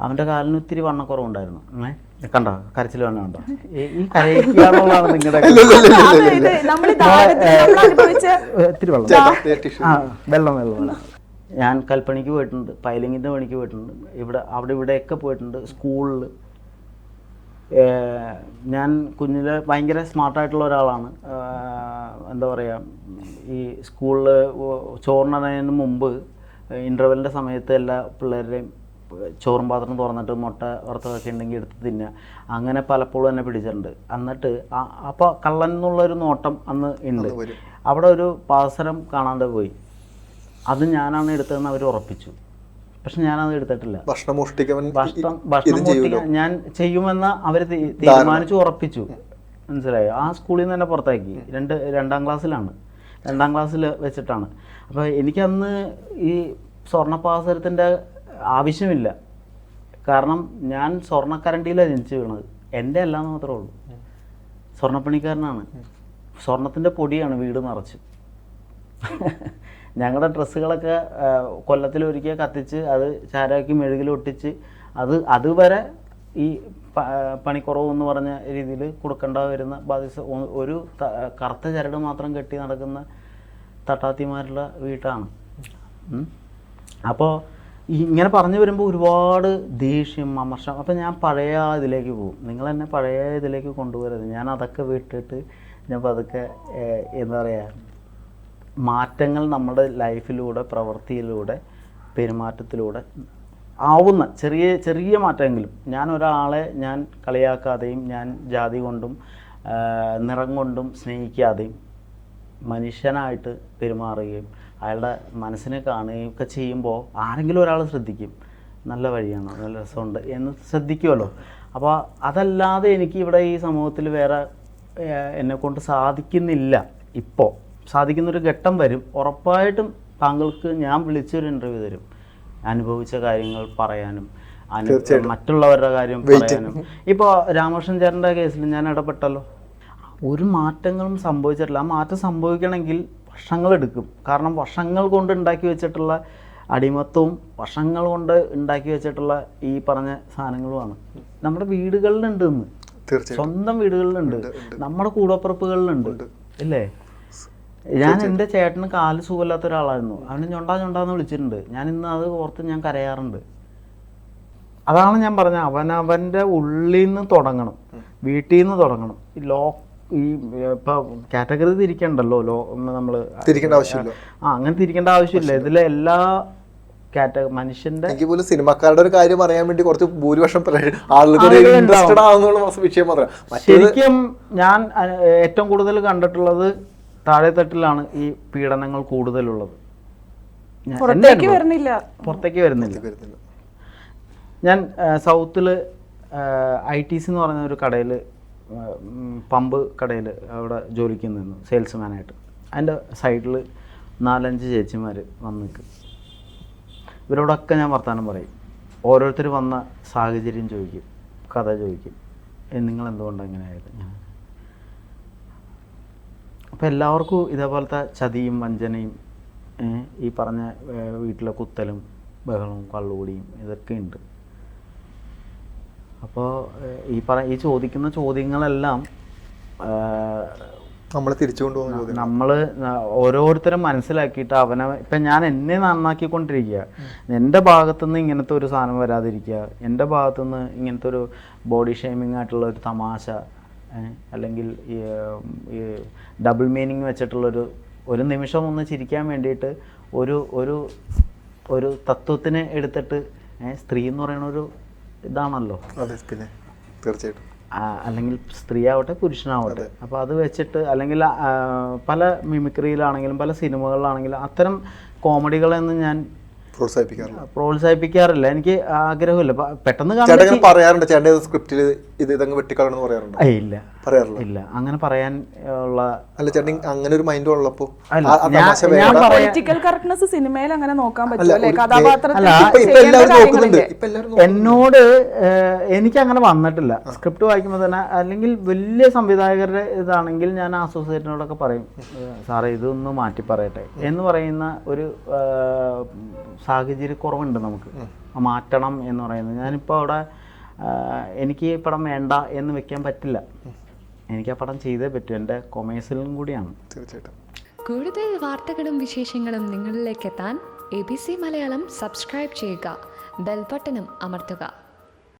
അവന്റെ കാലിന് ഒത്തിരി വണ്ണക്കുറവുണ്ടായിരുന്നു. ഏ? കണ്ടോ? കരച്ചിൽ വണ്ണം ഉണ്ടോ ഈ- കരയിക്കാന്നുള്ളതാണ് നിങ്ങളുടെ വെള്ളം. വെള്ളം ഞാൻ കൽപ്പണിക്ക് പോയിട്ടുണ്ട് പൈലിങ്ങിന്റെ പണിക്ക് പോയിട്ടുണ്ട്. ഇവിടെ അവിടെ ഇവിടെയൊക്കെ പോയിട്ടുണ്ട് സ്കൂളിൽ ഞാൻ കുഞ്ഞിലെ ഭയങ്കര സ്മാർട്ടായിട്ടുള്ള ഒരാളാണ്. എന്താ പറയുക ഈ സ്കൂളിൽ ചോറിനതിന് മുമ്പ് ഇന്റർവെല്ലിന്റെ സമയത്ത് എല്ലാ പിള്ളേരുടെയും ചോറും പാത്രം തുറന്നിട്ട് മുട്ട വറുത്തതൊക്കെ ഉണ്ടെങ്കിൽ എടുത്ത് തിന്നുക. അങ്ങനെ പലപ്പോഴും എന്നെ പിടിച്ചിട്ടുണ്ട്. എന്നിട്ട് അപ്പോൾ കള്ളൻ എന്നുള്ളൊരു നോട്ടം അന്ന് ഉണ്ട്. അവിടെ ഒരു പാസരം കാണാതെ പോയി. അത് ഞാനാണ് എടുത്തതെന്ന് അവർ ഉറപ്പിച്ചു. പക്ഷെ ഞാനത് എടുത്തിട്ടില്ല. ഭക്ഷണം ഭക്ഷണം മോഷ്ടിക്കാൻ ഞാൻ ചെയ്യുമെന്ന് അവർ തീരുമാനിച്ചു ഉറപ്പിച്ചു. മനസ്സിലായോ? ആ സ്കൂളിൽ നിന്ന് തന്നെ പുറത്താക്കി. രണ്ട് രണ്ടാം ക്ലാസ്സിലാണ്. രണ്ടാം ക്ലാസ്സിൽ വെച്ചിട്ടാണ്. അപ്പോൾ എനിക്കന്ന് ഈ സ്വർണപ്പാസരത്തിന്റെ ആവശ്യമില്ല. കാരണം ഞാൻ സ്വർണക്കരണ്ടിയിലാണ് ജനിച്ചു വീണത്. എന്റെ അല്ലാന്ന് മാത്രമേ ഉള്ളൂ. സ്വർണപ്പണിക്കാരനാണ്. സ്വർണത്തിന്റെ പൊടിയാണ് വീട് നിറച്ച് ഞങ്ങളുടെ ഡ്രസ്സുകളൊക്കെ കൊല്ലത്തിൽ കൊല്ലത്തിലൊരിക്കൽ കത്തിച്ച് അത് ചാരാക്കി മെഴുകിൽ ഒട്ടിച്ച് അത് അതുവരെ ഈ പണിക്കുറവ് എന്ന് പറഞ്ഞ രീതിയിൽ കൊടുക്കേണ്ട വരുന്ന ബാധ്യത ഒരു കറുത്ത ചരട് മാത്രം കെട്ടി നടക്കുന്ന തട്ടാത്തിമാരുടെ വീട്ടാണ്. അപ്പോൾ ഇങ്ങനെ പറഞ്ഞു വരുമ്പോൾ ഒരുപാട് ദേഷ്യം അമർഷം. അപ്പം ഞാൻ പഴയ ഇതിലേക്ക് പോകും. നിങ്ങൾ എന്നെ പഴയ ഇതിലേക്ക് കൊണ്ടുവരരുത്. ഞാൻ അതൊക്കെ വിട്ടിട്ട് ഞാൻ പതുക്കെ എന്താ പറയുക മാറ്റങ്ങൾ നമ്മുടെ ലൈഫിലൂടെ പ്രവൃത്തിയിലൂടെ പെരുമാറ്റത്തിലൂടെ ആവുന്ന ചെറിയ ചെറിയ മാറ്റമെങ്കിലും. ഞാൻ ഒരാളെ ഞാൻ കളിയാക്കാതെയും ഞാൻ ജാതി കൊണ്ടും നിറം കൊണ്ടും സ്നേഹിക്കാതെയും മനുഷ്യനായിട്ട് പെരുമാറുകയും അയാളുടെ മനസ്സിനെ കാണുകയും ഒക്കെ ചെയ്യുമ്പോൾ ആരെങ്കിലും ഒരാൾ ശ്രദ്ധിക്കും. നല്ല വഴിയാണോ? നല്ല രസമുണ്ട് എന്ന് ശ്രദ്ധിക്കുമല്ലോ. അപ്പോൾ അതല്ലാതെ എനിക്ക് ഇവിടെ ഈ സമൂഹത്തിൽ വേറെ എന്നെ കൊണ്ട് സാധിക്കുന്നില്ല. ഇപ്പോൾ സാധിക്കുന്നൊരു ഘട്ടം വരും. ഉറപ്പായിട്ടും താങ്കൾക്ക് ഞാൻ വിളിച്ചൊരു ഇന്റർവ്യൂ തരും. അനുഭവിച്ച കാര്യങ്ങൾ പറയാനും മറ്റുള്ളവരുടെ കാര്യം പറയാനും. ഇപ്പോൾ രാമകൃഷ്ണൻ ചേട്ടന്റെ കേസിൽ ഞാൻ ഇടപെട്ടല്ലോ. ഒരു മാറ്റങ്ങളും സംഭവിച്ചിട്ടില്ല. ആ മാറ്റം സംഭവിക്കണമെങ്കിൽ വർഷങ്ങളെടുക്കും. കാരണം വർഷങ്ങൾ കൊണ്ട് ഉണ്ടാക്കി വെച്ചിട്ടുള്ള അടിമത്വവും വർഷങ്ങൾ കൊണ്ട് ഉണ്ടാക്കി വെച്ചിട്ടുള്ള ഈ പറഞ്ഞ സാധനങ്ങളുമാണ്. നമ്മുടെ വീടുകളിലുണ്ട് ഇന്ന് സ്വന്തം വീടുകളിലുണ്ട്. നമ്മുടെ കൂടപ്പുറപ്പുകളിലുണ്ട്. ഇല്ലേ? ഞാൻ എന്റെ ചേട്ടന് കാൽ സുഖമില്ലാത്ത ഒരാളായിരുന്നു. അവന് ഞൊണ്ടാ ഞൊണ്ടാന്ന് വിളിച്ചിട്ടുണ്ട്. ഞാൻ ഇന്ന് അത് ഓർത്ത് ഞാൻ കരയാറുണ്ട്. അതാണ് ഞാൻ പറഞ്ഞത് അവനവന്റെ ഉള്ളിൽ നിന്ന് തുടങ്ങണം. വീട്ടിൽ നിന്ന് തുടങ്ങണം. ഈ ലോ ഈ ഇപ്പൊ കാറ്റഗറി തിരിക്കണ്ടല്ലോ ലോ നമ്മൾ തിരിക്കേണ്ട ആവശ്യമില്ല. ആ അങ്ങനെ തിരിക്കേണ്ട ആവശ്യമില്ല. ഇതിലെ എല്ലാ കാറ്റഗറി മനുഷ്യന്റെ എനിക്ക് പോലും സിനിമക്കാരുടെ ഒരു കാര്യം അറിയാൻ വേണ്ടി കുറച്ച് ഭൂരിപക്ഷം ആളുകൾ ആളുകൾ ഇൻട്രസ്റ്റഡ് ആവുന്നുള്ള വിഷയം മാത്രം. ശരിക്കും ഞാൻ ഏറ്റവും കൂടുതൽ കണ്ടിട്ടുള്ളത് താഴെത്തട്ടിലാണ് ഈ പീഡനങ്ങൾ കൂടുതലുള്ളത്. വരുന്നില്ല. പുറത്തേക്ക് വരുന്നില്ല. വരുന്നില്ല. ഞാൻ സൗത്തിൽ ഐ ടി സി എന്ന് പറയുന്ന ഒരു കടയിൽ പമ്പ് കടയിൽ അവിടെ ജോലിക്ക് നിന്നു സെയിൽസ്മാനായിട്ട്. അതിന്റെ സൈഡിൽ നാലഞ്ച് ചേച്ചിമാർ വന്ന് നിൽക്കും. ഇവരോടൊക്കെ ഞാൻ വർത്തമാനം പറയും. ഓരോരുത്തർ വന്ന സാഹചര്യം ചോദിക്കും കഥ ചോദിക്കും. നിങ്ങൾ എന്തുകൊണ്ടാണ് ഇങ്ങനെ ആയത്? അപ്പോൾ എല്ലാവർക്കും ഇതേപോലത്തെ ചതിയും വഞ്ചനയും ഈ പറഞ്ഞ വീട്ടിലെ കുത്തലും ബഹളവും കള്ളുകൂടിയും ഇതൊക്കെ ഉണ്ട്. അപ്പോൾ ഈ പറ ഈ ചോദിക്കുന്ന ചോദ്യങ്ങളെല്ലാം നമ്മൾ തിരിച്ചു കൊണ്ടുപോകുന്ന നമ്മൾ ഓരോരുത്തരും മനസ്സിലാക്കിയിട്ട് അവനെ ഇപ്പം ഞാൻ എന്നെ നന്നാക്കിക്കൊണ്ടിരിക്കുക. എന്റെ ഭാഗത്തുനിന്ന് ഇങ്ങനത്തെ ഒരു സാധനം വരാതിരിക്കുക. എന്റെ ഭാഗത്തുനിന്ന് ഇങ്ങനത്തെ ഒരു ബോഡി ഷേമിംഗ് ആയിട്ടുള്ള ഒരു തമാശ അല്ലെങ്കിൽ ഈ, ഡബിൾ മീനിങ് വെച്ചിട്ടുള്ളൊരു ഒരു നിമിഷം ഒന്ന് ചിരിക്കാൻ വേണ്ടിയിട്ട് ഒരു ഒരു ഒരു തത്വത്തിനെ എടുത്തിട്ട് സ്ത്രീ എന്ന് പറയുന്ന ഒരു ഇതാണല്ലോ. അതെ പിന്നെ തീർച്ചയായിട്ടും. അല്ലെങ്കിൽ സ്ത്രീ ആവട്ടെ പുരുഷനാവട്ടെ അപ്പോൾ അത് വെച്ചിട്ട് അല്ലെങ്കിൽ പല മിമിക്രിയിലാണെങ്കിലും പല സിനിമകളിലാണെങ്കിലും അത്തരം കോമഡികളൊന്നും ഞാൻ പ്രോത്സാഹിപ്പിക്കാറില്ല. പ്രോത്സാഹിപ്പിക്കാറില്ല. എനിക്ക് ആഗ്രഹമില്ല. പെട്ടെന്ന് ചേട്ടൻ പറയാറുണ്ട്. ചേട്ടൻ സ്ക്രിപ്റ്റിൽ ഇത് ഇതങ്ങ് വെട്ടിക്കളയണമെന്ന് പറയാറുണ്ട്? ഇല്ല. പറയാറില്ല? ഇല്ല. അങ്ങനെ പറയാൻ ഉള്ള അല്ല ചേട്ടൻ അങ്ങനെ ഒരു മൈൻഡ് ഉള്ളപ്പോ. പൊളിറ്റിക്കൽ കറക്റ്റ്നെസ് സിനിമയിൽ അങ്ങനെ നോക്കാൻ നോക്കുന്നുണ്ട്. എന്നോട് എനിക്ക് അങ്ങനെ വന്നിട്ടില്ല. സ്ക്രിപ്റ്റ് വായിക്കുമ്പോൾ തന്നെ അല്ലെങ്കിൽ വലിയ സംവിധായകരുടെ ഇതാണെങ്കിൽ ഞാൻ അസോസിയേറ്റിനോടൊക്കെ പറയും സാറേ ഇതൊന്ന് മാറ്റി പറയട്ടെ എന്ന് പറയുന്ന ഒരു സാഹചര്യക്കുറവുണ്ട് നമുക്ക്. ആ മാറ്റണം എന്ന് പറയുന്നത്. ഞാനിപ്പോൾ അവിടെ എനിക്ക് ഈ പടം വേണ്ട എന്ന് വെക്കാൻ പറ്റില്ല. എനിക്ക് ആ പടം ചെയ്തേ പറ്റൂ. എന്റെ കൊമേഴ്സിലും കൂടിയാണ്. തീർച്ചയായിട്ടും. കൂടുതൽ വാർത്തകളും വിശേഷങ്ങളും നിങ്ങളിലേക്ക് എത്താൻ A B C Malayalam subscribe ചെയ്യുക. ബെൽബട്ടനും അമർത്തുക.